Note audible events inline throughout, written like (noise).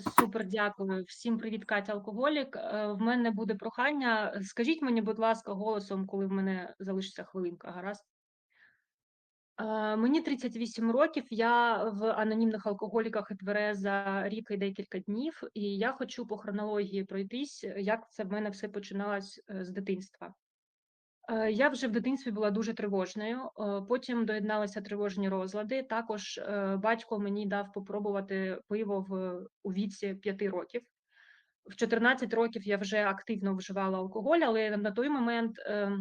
Супер, дякую. Всім привіт, Катя Алкоголік. Е, В мене буде прохання. Скажіть мені, будь ласка, голосом, коли в мене залишиться хвилинка, гаразд? Е, Мені 38 років, я в анонімних алкоголіках і твереза рік і декілька днів, і я хочу по хронології пройтись, як це в мене все починалось е, з дитинства. Е, Я вже в дитинстві була дуже тривожною. е, Потім доєдналися тривожні розлади. Також е, батько мені дав попробувати пиво в у віці 5 років. В 14 років я вже активно вживала алкоголь, але на той момент е,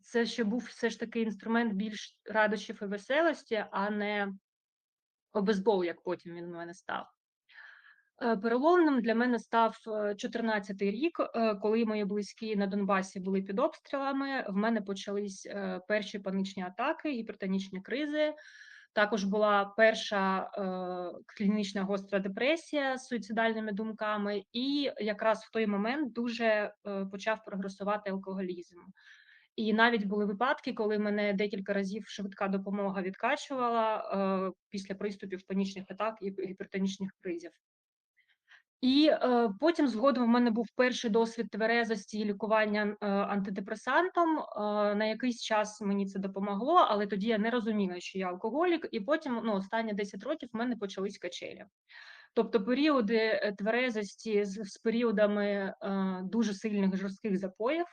це ще був все ж таки інструмент більш радощів і веселості, а не обезбол, як потім він в мене став. Е, Переломним для мене став 14-й рік, е, коли мої близькі на Донбасі були під обстрілами. В мене почались е, перші панічні атаки, гіпертонічні кризи. Також була перша е, клінічна гостра депресія з суїцидальними думками, і якраз в той момент дуже е, почав прогресувати алкоголізм. І навіть були випадки, коли мене декілька разів швидка допомога відкачувала е, після приступів панічних атак і гіпертонічних кризів. І е, потім згодом в мене був перший досвід тверезості і лікування е, антидепресантом. Е, на якийсь час мені це допомогло, але тоді я не розуміла, що я алкоголік, і потім ну, останні 10 років в мене почались качелі. Тобто періоди е, тверезості з, з періодами е, дуже сильних жорстких запоїв,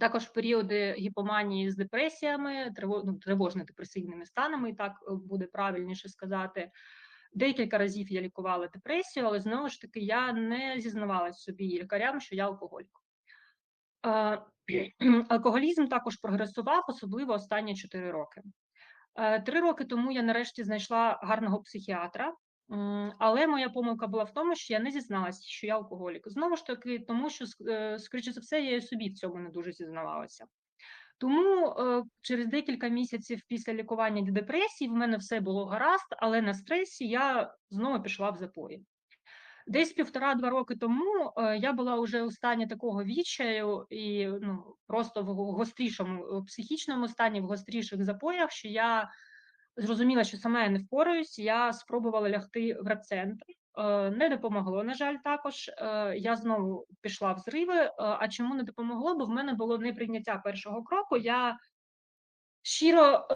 також періоди гіпоманії з депресіями, ну, тривожно-депресивними станами, так е, буде правильніше сказати. Декілька разів я лікувала депресію, але знову ж таки я не зізнавалася собі лікарям, що я алкоголік. (clears throat) Алкоголізм також прогресував, особливо останні 4 роки. Е, Три роки тому я нарешті знайшла гарного психіатра, але моя помилка була в тому, що я не зізналася, що я алкоголік. Знову ж таки, тому що, е, скоріше за все, я і собі в цьому не дуже зізнавалася. Тому е, через декілька місяців після лікування від депресії в мене все було гаразд, але на стресі я знову пішла в запої. Десь півтора-два роки тому е, я була вже у стані такого відчаю і ну, просто в гострішому е, психічному стані, в гостріших запоях, що я зрозуміла, що сама я не впораюсь. Я спробувала лягти в репцентр. Е, Не допомогло, на жаль, також. Е, Я знову пішла в зриви. Е, А чому не допомогло? Бо в мене було неприйняття першого кроку. Я щиро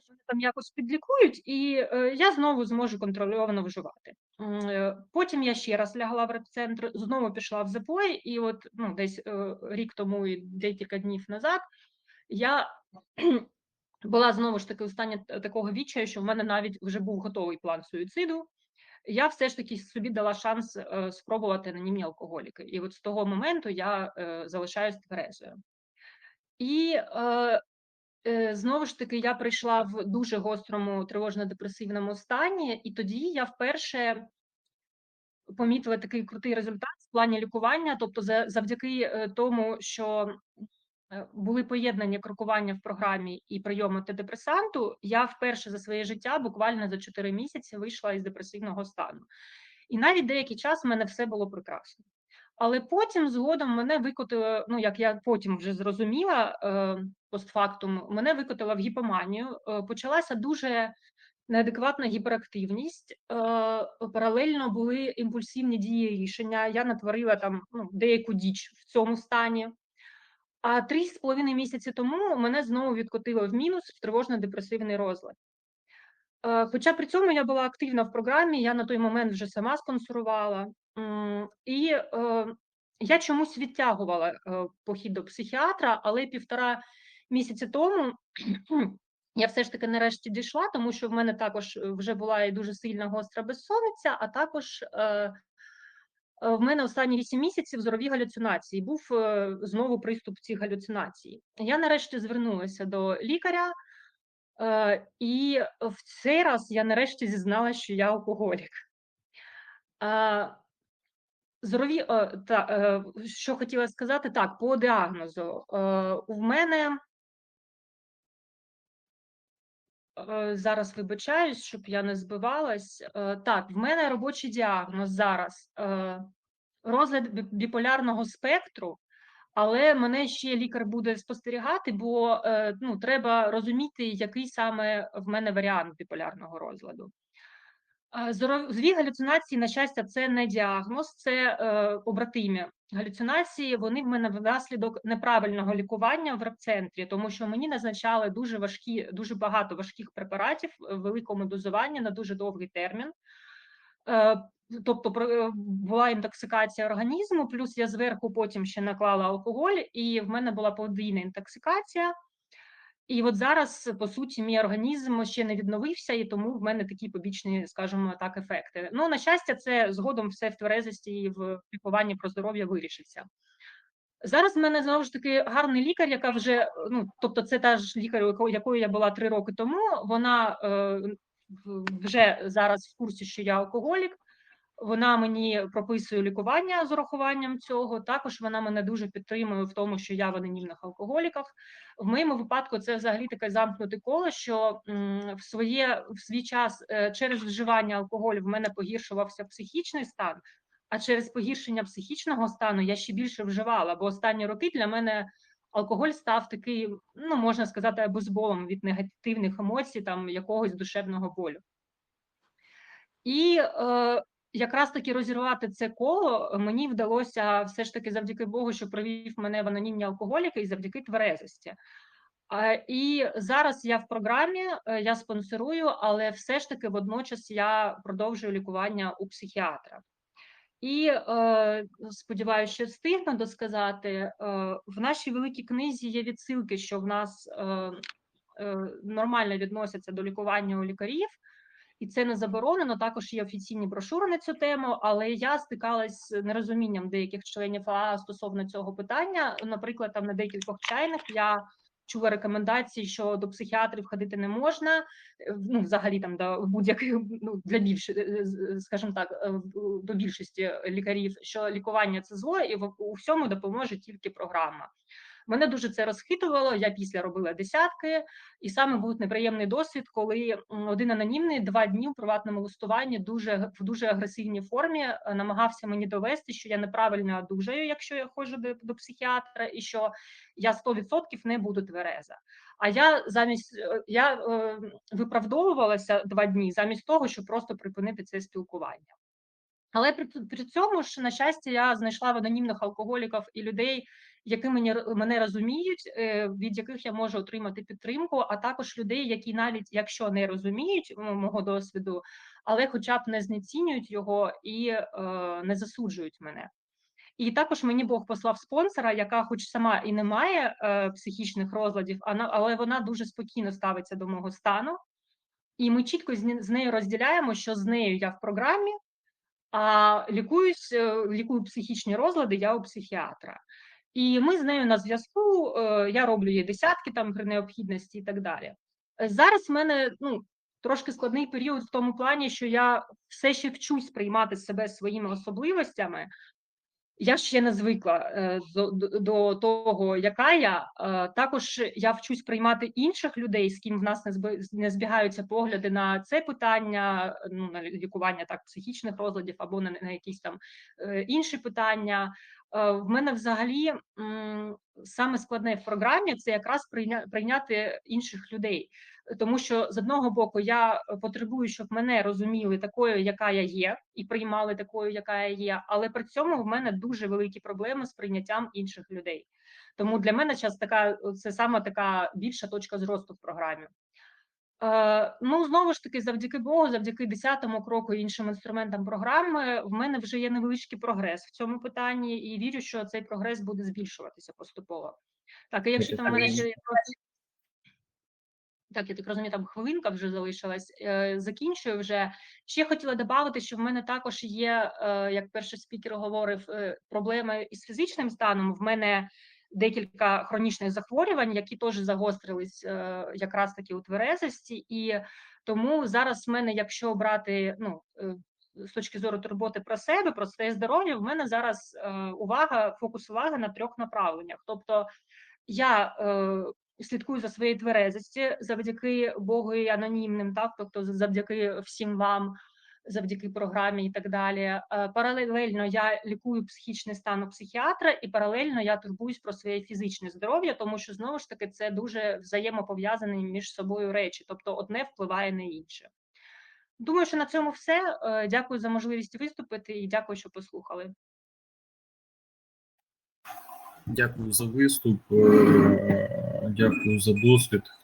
що вони там якось підлікують, і я знову зможу контрольовано вживати. Потім я ще раз лягла в репцентр, знову пішла в запой, і от ну, десь рік тому і декілька днів назад я була знову ж таки у стані такого відчаю, що в мене навіть вже був готовий план суїциду. Я все ж таки собі дала шанс е, спробувати анонімні алкоголіки. І от з того моменту я е, залишаюсь тверезою. І е, знову ж таки я прийшла в дуже гострому тривожно-депресивному стані, і тоді я вперше помітила такий крутий результат в плані лікування. Тобто, за, завдяки тому, що були поєднані крокування в програмі і прийом антидепресанту, я вперше за своє життя, буквально за 4 місяці, вийшла із депресивного стану. І навіть деякий час в мене все було прекрасно. Але потім згодом мене викотило, ну як я потім вже зрозуміла е, постфактум, мене викотило в гіпоманію. Е, почалася дуже неадекватна гіперактивність. Е, паралельно були імпульсивні дії рішення. Я натворила там ну, деяку діч в цьому стані. А три з половиною місяці тому мене знову відкотило в мінус в тривожно-депресивний розлад. Е, Хоча при цьому я була активна в програмі, я на той момент вже сама спонсорувала. І е, я чомусь відтягувала е, похід до психіатра, але півтора місяці тому (clears throat) я все ж таки нарешті дійшла, тому що в мене також вже була і дуже сильна гостра безсонниця, а також в мене останні 8 місяців зорові галюцинації. Був е, знову приступ цих галюцинацій. Я нарешті звернулася до лікаря. Е, і в цей раз я нарешті зізналася, що я алкоголік. Е, Зорові, е, та, е, що хотіла сказати, так, по діагнозу. Е, У мене зараз вибачаюсь, щоб я не збивалась. Е, Так, в мене робочий діагноз зараз. е, Розлад бі- біполярного спектру, але мене ще лікар буде спостерігати, бо е, ну, треба розуміти, який саме в мене варіант біполярного розладу. Зорові галюцинації, на щастя, це не діагноз, це е, побратимі галюцинації. Вони в мене внаслідок неправильного лікування в репцентрі, тому що мені назначали дуже важкі, дуже багато важких препаратів в великому дозуванні на дуже довгий термін. Е, тобто про- була інтоксикація організму, плюс я зверху потім ще наклала алкоголь, і в мене була подвійна інтоксикація. І от зараз, по суті, мій організм ще не відновився, і тому в мене такі побічні, скажімо так, ефекти. Ну, на щастя, це згодом все в тверезості і в лікуванні про здоров'я вирішиться. Зараз в мене знову ж таки гарний лікар, яка вже ну, тобто, це та ж лікар, якою я була три роки тому. Вона е, вже зараз в курсі, що я алкоголік. Вона мені прописує лікування з урахуванням цього. Також вона мене дуже підтримує в тому, що я в анонімних алкоголіках. В моєму випадку це взагалі таке замкнуте коло, що в своє в свій час е, через вживання алкоголю в мене погіршувався психічний стан. А через погіршення психічного стану я ще більше вживала, бо останні роки для мене алкоголь став такий, ну можна сказати, обезболом від негативних емоцій, там якогось душевного болю. І е, якраз таки розірвати це коло мені вдалося все ж таки завдяки Богу, що привів мене в анонімні алкоголіки і завдяки тверезості. Е, І зараз я в програмі, е, я спонсорую, але все ж таки водночас я продовжую лікування у психіатра. І е, сподіваюся, що встигну досказати. Е, в нашій великій книзі є відсилки, що в нас е, е, нормально відносяться до лікування у лікарів, і це не заборонено. Також є офіційні брошури на цю тему, але я стикалась з нерозумінням деяких членів АА стосовно цього питання. Наприклад, там на декількох чайних я чула рекомендації, що до психіатрів ходити не можна. е, Ну, взагалі, там до будь-яких ну для більше, скажімо так, е, до більшості лікарів, що лікування це зло, і в- у всьому допоможе тільки програма. Мене дуже це розхитувало. Я після робила десятки, і саме був неприємний досвід, коли один анонімний два дні у приватному листуванні дуже в дуже агресивній формі е, намагався мені довести, що я неправильно одужаю, якщо я ходжу до, до психіатра, і що я 100% не буду твереза. А я замість е, я е, виправдовувалася два дні замість того, щоб просто припинити це спілкування. Але при, при цьому ж, на щастя, я знайшла в анонімних алкоголіків і людей, які мені, мене розуміють, е, від яких я можу отримати підтримку, а також людей, які навіть якщо не розуміють мого досвіду, але хоча б не знецінюють його і е, не засуджують мене. І також мені Бог послав спонсора, яка, хоч сама і не має е, психічних розладів, але вона дуже спокійно ставиться до мого стану. І ми чітко з нею розділяємо, що з нею я в програмі, а лікуюсь, е, лікую психічні розлади, я у психіатра. І ми з нею на зв'язку. е, Я роблю їй десятки там при необхідності і так далі. Е, Зараз в мене ну, трошки складний період в тому плані, що я все ще вчусь приймати себе своїми особливостями. Я ще не звикла е, до, до- того, яка я. Е, Також я вчусь приймати інших людей, з ким в нас не збігаються погляди на це питання, ну на лікування так психічних розладів або на, на якісь там е, інші питання. Е, В мене взагалі саме складне в програмі це якраз прийня- прийняти інших людей, тому що з одного боку я потребую, щоб мене розуміли такою, яка я є, і приймали такою, яка я є. Але при цьому в мене дуже великі проблеми з прийняттям інших людей. Тому для мене час така це саме така більша точка зросту в програмі. Е, ну, знову ж таки, завдяки Богу, завдяки 10-му кроку і іншим інструментам програми, в мене вже є невеличкий прогрес в цьому питанні, і вірю, що цей прогрес буде збільшуватися поступово. Так, і якщо там в мене ще є так, я так розумію, там хвилинка вже залишилась. Е, Закінчую вже. Ще хотіла додати, що в мене також є, е, як перший спікер говорив, проблеми із фізичним станом. В мене декілька хронічних захворювань, які теж загострились е, якраз таки у тверезості, і тому зараз в мене, якщо брати ну. е, З точки зору турботи про себе, про своє здоров'я, в мене зараз е, увага, фокус уваги на трьох направленнях. Тобто я слідкую за своєю тверезості завдяки Богу і анонімним, так тобто завдяки всім вам, завдяки програмі і так далі. Е, Паралельно я лікую психічний стан у психіатра, і паралельно я турбуюсь про своє фізичне здоров'я, тому що знову ж таки це дуже взаємопов'язані між собою речі, тобто одне впливає на інше. Думаю, що на цьому все. Е, Дякую за можливість виступити і дякую, що послухали. Дякую за виступ, е, дякую за досвід.